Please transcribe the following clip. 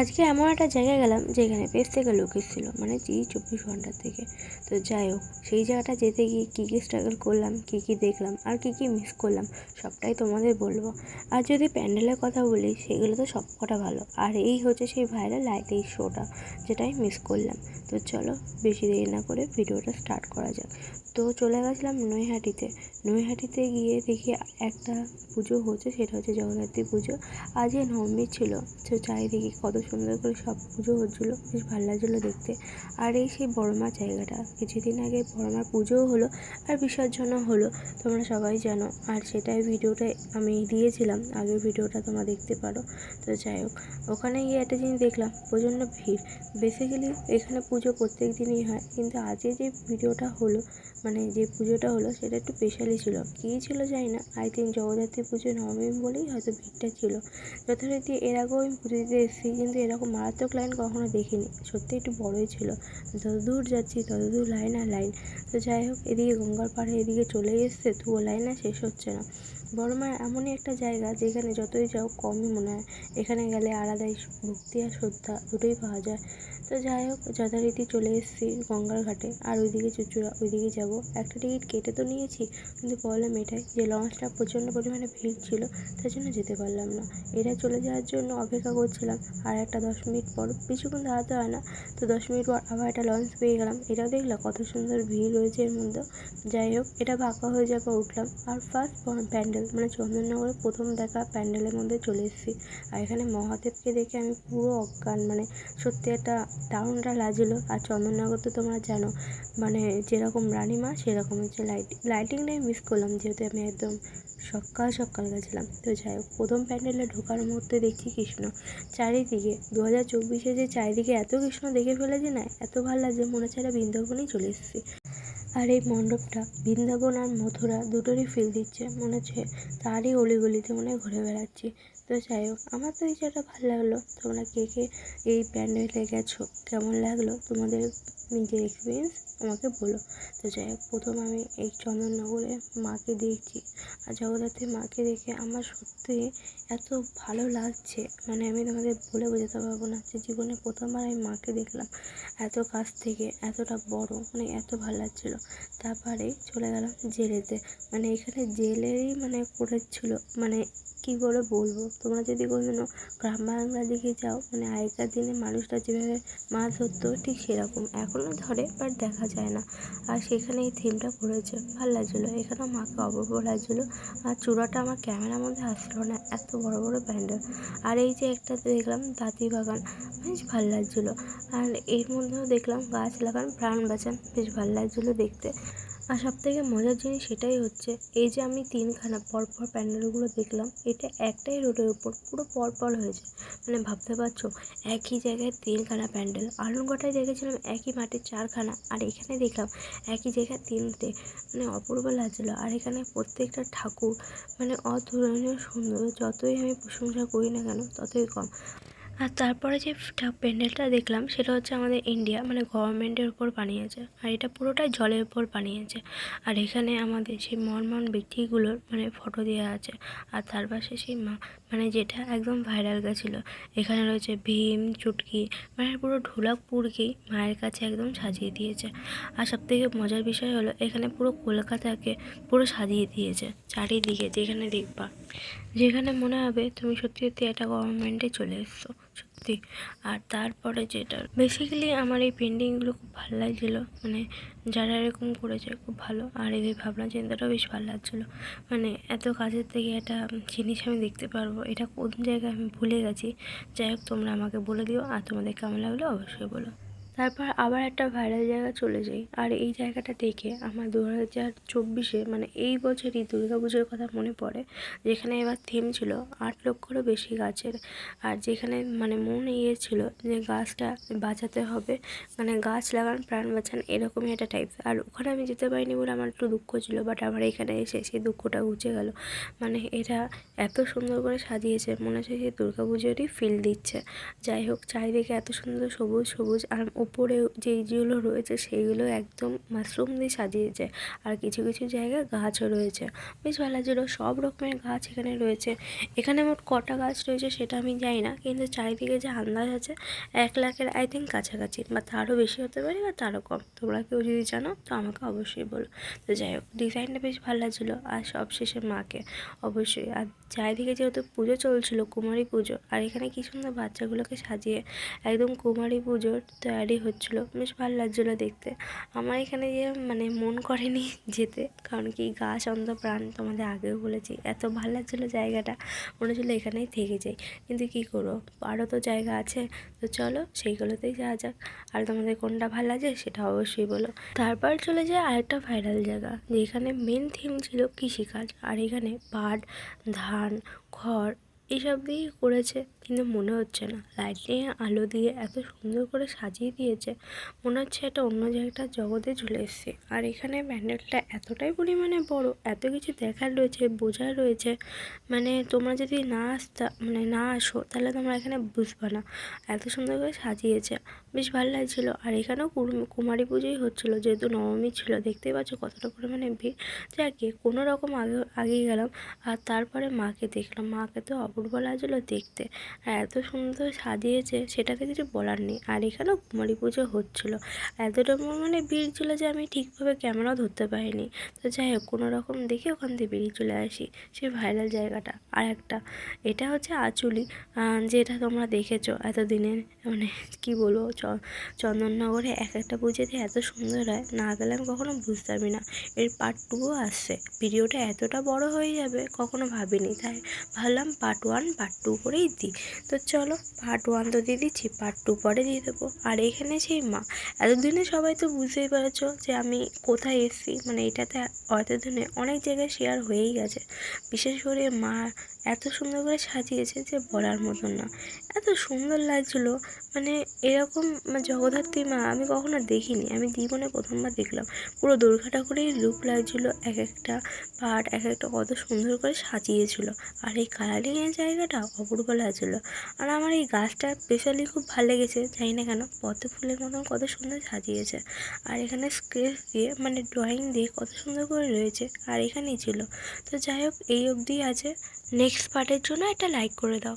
আজকে এমন একটা জায়গায় গেলাম যেখানে পেজ থেকে লোক এসেছিল মানে জি চব্বিশ ঘণ্টার থেকে তো যাই হোক, সেই জায়গাটা যেতে গিয়ে কী কী স্ট্রাগল করলাম, কী কী দেখলাম, আর কী কী মিস করলাম, সবটাই তোমাদের বলব। আর যদি প্যান্ডেলের কথা বলি, সেগুলো তো সব কটা ভালো। আর এই হচ্ছে সেই ভাইরাল লাইট এই শোটা যেটা আমি মিস করলাম। তো চলো, বেশি দেরি না করে ভিডিওটা স্টার্ট করা যাক। তো চলে গেছিলাম নৈহাটিতে। নৈহাটিতে গিয়ে দেখি একটা পুজো হচ্ছে, সেটা হচ্ছে জগদ্ধাত্রী পুজো। আজকে নবমী ছিল, তো চারিদিকে কত সুন্দর করে সব পুজো হচ্ছিল, বেশ ভালো লাগছিল দেখতে। আর এই সেই বড়মা জায়গাটা, কিছুদিন আগে বড়মার পুজোও হলো আর বিসর্জনও হলো, তোমরা সবাই জানো। আর সেটাই ভিডিওটা আমি দিয়েছিলাম, আগের ভিডিওটা তোমরা দেখতে পারো। তো যাই হোক, ওখানে গিয়ে একটা জিনিস দেখলাম, প্রচণ্ড ভিড়। বেসিক্যালি এখানে পুজো প্রত্যেক দিনই হয়, কিন্তু আজকে যে ভিডিওটা হলো মানে যে পুজোটা হলো সেটা একটু স্পেশালি ছিল। কী ছিল জানি না আই থিঙ্ক জগদ্ধাত্রী পুজো নবমী বলেই হয়তো ভিড়টা ছিল। যথারীতি এর আগেও আমি পুজো দিতে এসেছি, কিন্তু এরকম মারাত্মক লাইন কখনো দেখিনি। সত্যি একটু বড়োই ছিল। যত দূর যাচ্ছি তত দূর লাইন আর লাইন তো যাই হোক, এদিকে গঙ্গার পাড়ে এদিকে চলে এসছে, তবুও লাইন আর শেষ হচ্ছে না। বড়মার এমনই একটা জায়গা, যেখানে যতই যাও কমই মনে হয়। এখানে গেলে আলাদাই ভক্তি আর শ্রদ্ধা দুটোই পাওয়া যায়। তো যাই হোক, যথারীতি চলে এসেছি গঙ্গার ঘাটে। আর ওইদিকে চুচুড়া, ওইদিকে যাব একটা টিকিট কেটে তো নিয়েছি। কিন্তু প্রবলেম এটাই যে লঞ্চটা প্রচণ্ড পরিমাণে ভিড় ছিল, তার জন্য যেতে পারলাম না। এটা চলে যাওয়ার জন্য অপেক্ষা করছিলাম। আর একটা দশ মিনিট পর বেশিক্ষণ দাঁড়াতে হয় না, তো দশ মিনিট পর আবার একটা লঞ্চ পেয়ে গেলাম। এটাও দেখলাম কত সুন্দর ভিড় রয়েছে এর মধ্যেও যাই হোক, এটা ফাঁকা হয়ে যাওয়ার পর উঠলাম। আর ফার্স্ট প্যান্ডেল মানে চন্দননগরে প্রথম দেখা প্যান্ডেলের মধ্যে চলে এসেছি। আর এখানে মহাদেবকে দেখে আমি পুরো অজ্ঞান মানে সত্যি একটা দারুণটা লাগছিল। আর চন্দননগর তো তোমরা জানো মানে যেরকম রানিমা সেরকম হচ্ছে লাইটিং লাইটিংটাই মিস করলাম যেহেতু আমি একদম সকাল সকাল গেছিলাম। তো যাই হোক, প্রথম প্যান্ডেলে ঢোকার মধ্যে দেখছি কৃষ্ণ। চারিদিকে দু হাজার চব্বিশে যে চারিদিকে এত কৃষ্ণ দেখে ফেলেছি না, এত ভালো লাগছে মনে হচ্ছে একটা বৃন্দাবনেই চলে এসেছি। আর এই মণ্ডপটা বৃন্দাবন আর মথুরা দুটোরই ফিল দিচ্ছে। মনে হচ্ছে তারই অলিগলিতে মনে হয় ঘুরে বেড়াচ্ছি। তো যাই হোক, আমার তো এই জায়গাটা ভালো লাগল। তোমরা কে কে এই প্যান্ডেলে গেছো, কেমন লাগল তোমাদের নিজের এক্সপিরিয়েন্স আমাকে বলো। তো যাই হোক, প্রথম আমি এই চন্দননগরে মাকে দেখছি। আর জগদ্ধাত্রী মাকে দেখে আমার সত্যি এত ভালো লাগছে। মানে আমি তোমাদের বলে বোঝাতে পারব না যে জীবনে প্রথমবার আমি মাকে দেখলাম। এত কাছ থেকে, এতটা বড় মানে এত ভালো লাগছিল। তারপরে চলে গেলাম জেলেতে। মানে এখানে জেলেরই মানে করেছিল মানে কী করে বলব? তোমরা যদি কোনোদিনও গ্রাম বাংলার দিকে যাও মানে আগেকার দিনে মানুষরা যেভাবে মাছ ধরতো, ঠিক সেরকম। এখনও ধরে বাট দেখা যায় না। আর সেখানে এই থিমটা করেছে ভালো লাগছিল। এখানেও মাকে অপূর্ব লাগছিল। আর চূড়াটা আমার ক্যামেরার মধ্যে আসছিল না, এত বড় বড় প্যান্ডেল আর এই যে একটা দেখলাম তাঁতি বাগান, বেশ ভালো লাগছিল। আর এর মধ্যেও দেখলাম গাছ লাগান, প্রাণ বাঁচান, বেশ ভালো লাগছিল দেখতে। আর সবথেকে মজার জিনিস সেটাই হচ্ছে, এই যে আমি তিনখানা পরপর প্যান্ডেলগুলো দেখলাম, এটা একটাই রোডের উপর পুরো পরপর হয়েছে। মানে ভাবতে পারছ, একই জায়গায় তিনখানা প্যান্ডেল আলমঘাটায় দেখেছিলাম একই মাটির চারখানা, আর এখানে দেখলাম একই জায়গায় তিনটে মানে অপূর্ব লাগছিল। আর এখানে প্রত্যেকটা ঠাকুর মানে অতুলনীয় সুন্দর, যতই আমি প্রশংসা করি না কেন, ততই কম। আর তারপরে যে প্যান্ডেলটা দেখলাম সেটা হচ্ছে আমাদের ইন্ডিয়া মানে গভর্নমেন্টের উপর বানিয়েছে। আর এটা পুরোটাই জলের উপর বানিয়েছে। আর এখানে আমাদের সেই মর্মন ব্যক্তিগুলোর মানে ফটো দেওয়া আছে, আর তার পাশে সেই মা মানে যেটা একদম ভাইরাল গেছিল। এখানে রয়েছে ভীম, চুটকি মানে পুরো ঢোলাকপুরকেই মায়ের কাছে একদম সাজিয়ে দিয়েছে। আর সবথেকে মজার বিষয় হলো, এখানে পুরো কলকাতাকে পুরো সাজিয়ে দিয়েছে, চারিদিকে যেখানে দেখবা। যেখানে মনে হবে তুমি সত্যি সত্যি একটা গভর্নমেন্টে চলে এসছো। সত্যি। আর তারপরে যেটা বেসিক্যালি আমার এই পেন্টিংগুলো খুব ভালো লাগছিল। মানে যারা এরকম করেছে খুব ভালো। আর এদের ভাবনা চিন্তাটাও বেশ ভালো লাগছিল। মানে এত কাজের থেকে একটা জিনিস আমি দেখতে পারব। এটা কোন জায়গায় আমি ভুলে গেছি। যাই হোক, তোমরা আমাকে বলে দিও। আর তোমাদের কেমন লাগল অবশ্যই বলো। তারপর আবার একটা ভাইরাল জায়গা চলে যাই। আর এই জায়গাটা দেখে আমার দু হাজার চব্বিশে মানে এই বছরই পুজোর কথা মনে পড়ে, যেখানে এবার থিম ছিল আট লক্ষরও বেশি গাছের। আর যেখানে মানে মন ইয়ে ছিল যে গাছটা বাঁচাতে হবে মানে গাছ লাগান, প্রাণ বাঁচান, এরকমই একটা টাইপ আর ওখানে আমি যেতে পারিনি বলে আমার একটু দুঃখ ছিল বাট আমার এখানে এসে সেই দুঃখটা ঘুচে গেল। মানে এটা এত সুন্দর করে সাজিয়েছে, মনে হচ্ছে দুর্গা পুজোরই ফিল দিচ্ছে। যাই হোক, চারিদিকে এত সুন্দর সবুজ সবুজ, আর উপরে যেইগুলো রয়েছে সেইগুলো একদম মাশরুম দিয়ে সাজিয়েছে। আর কিছু কিছু জায়গায় গাছও রয়েছে। বেশ ভালো লাগছিল। সব রকমের গাছ এখানে রয়েছে। এখানে মোট কটা গাছ রয়েছে সেটা আমি জানি না। কিন্তু চারিদিকে যে আন্দাজ আছে, এক লাখের আই থিঙ্ক কাছাকাছি। বা তারও বেশি হতে পারে বা তারও কম। তোমরা কেউ যদি জানো, তো আমাকে অবশ্যই বলো। তো যাই হোক, ডিজাইনটা বেশ ভালো লাগছিল। আর সব শেষে মাকে অবশ্যই আর চারিদিকে যেহেতু পুজো চলছিলো, কুমারী পুজো, আর এখানে কি সুন্দর বাচ্চাগুলোকে সাজিয়ে একদম কুমারী পুজোর তৈরি হচ্ছিল। বেশ ভালো লাগছিল দেখতে। আমার এখানে যে মানে মন করেনি যেতে, কারণ কি গাছ অন্ধ প্রাণ তোমাদের আগেও বলেছি, এত ভালো লাগছিল জায়গাটা, মনে হচ্ছিল এখানেই থেকে যাই। কিন্তু কী করব, আরও তো জায়গা আছে, তো চলো সেইগুলোতেই যাওয়া যাক। আর তোমাদের কোনটা ভালো লাগে সেটা অবশ্যই বলো। তারপর চলে যায় আরেকটা ভাইরাল জায়গা, যেখানে মেন থিম ছিল কৃষিকাজ, আর এখানে পাট ধান খড় এইসব দিয়েই করেছে। কিন্তু মনে হচ্ছে না। লাইট আলো দিয়ে এত সুন্দর করে সাজিয়ে দিয়েছে, মনে হচ্ছে এটা অন্য জায়গাটার জগতে চলে এসছে। আর এখানে প্যান্ডেলটা এতটাই পরিমাণে বড়, এত কিছু দেখার রয়েছে, বোঝার রয়েছে। মানে তোমরা যদি না আসতা মানে না আসো, তাহলে তোমরা এখানে বুঝবে না। এত সুন্দর করে সাজিয়েছে, বেশ ভালো লাগছিল। আর এখানেও কুমারী পুজোই হচ্ছিল, যেহেতু নবমী ছিল দেখতেই পাচ্ছ কতটা পরিমাণে ভিড়। যাকে কোনো রকম আগে আগে গেলাম। আর তারপরে মাকে দেখলাম। মাকে তো অপূর্ব লাগছিল দেখতে। এত সুন্দর সাজিয়েছে সেটাতে কিছু বলার নেই। আর এখানেও কুমারী পুজো হচ্ছিল। এতটা মানে ভিড় ছিল যে আমি ঠিকভাবে ক্যামেরাও ধরতে পারিনি। তো যাই হোক, কোনো রকম দেখে ওখান থেকে বেরিয়ে চলে আসি সেই ভাইরাল জায়গাটা। আর একটা, এটা হচ্ছে আঁচুলি যেটা তোমরা দেখেছ এতদিনের মানে কি বলব চন্দননগরে এক একটা পুজোতে এত সুন্দর হয়, না গেলে আমি কখনো বুঝতে পারবি না। এর পার্ট টুও আসছে। ভিডিওটা এতটা বড় হয়ে যাবে, কখনো ভাবিনি। তাই ভাবলাম পার্ট ওয়ান পার্ট টু করেই দিই। তো চলো পার্ট ওয়ান তো দিয়ে দিচ্ছি পার্ট টু পরে দিয়ে দেবো। আর এখানে সেই মা, এতদিনে সবাই তো বুঝতেই পেরেছ যে আমি কোথায় এসেছি মানে এটাতে এতদিনে অনেক জায়গায় শেয়ার হয়েই গেছে। বিশেষ করে মা এত সুন্দর করে সাজিয়েছে যে বলার মতন না। এত সুন্দর লাগছিল মানে এরকম জগদ্ধাত্রী মা আমি কখনো দেখিনি। আমি জীবনে প্রথমবার দেখলাম। পুরো দুর্গা ঠাকুরের রূপ লাগছিল এক একটা পার্ট এক একটা কত সুন্দর করে সাজিয়েছিল। আর এই কালারিংয়ের জায়গাটা অপূর্ব লাগছিল। আর আমার এই গাছটা স্পেশালি খুব ভালো লেগেছে, জানি না কেন। পদ্ম ফুলের মতন কত সুন্দর সাজিয়েছে। আর এখানে স্কেচ দিয়ে মানে ড্রয়িং দিয়ে কত সুন্দর করে রয়েছে আর এখানেই ছিল। তো যাই হোক, এই অবধি আছে। নেক্সট পার্টের জন্য একটা লাইক করে দাও।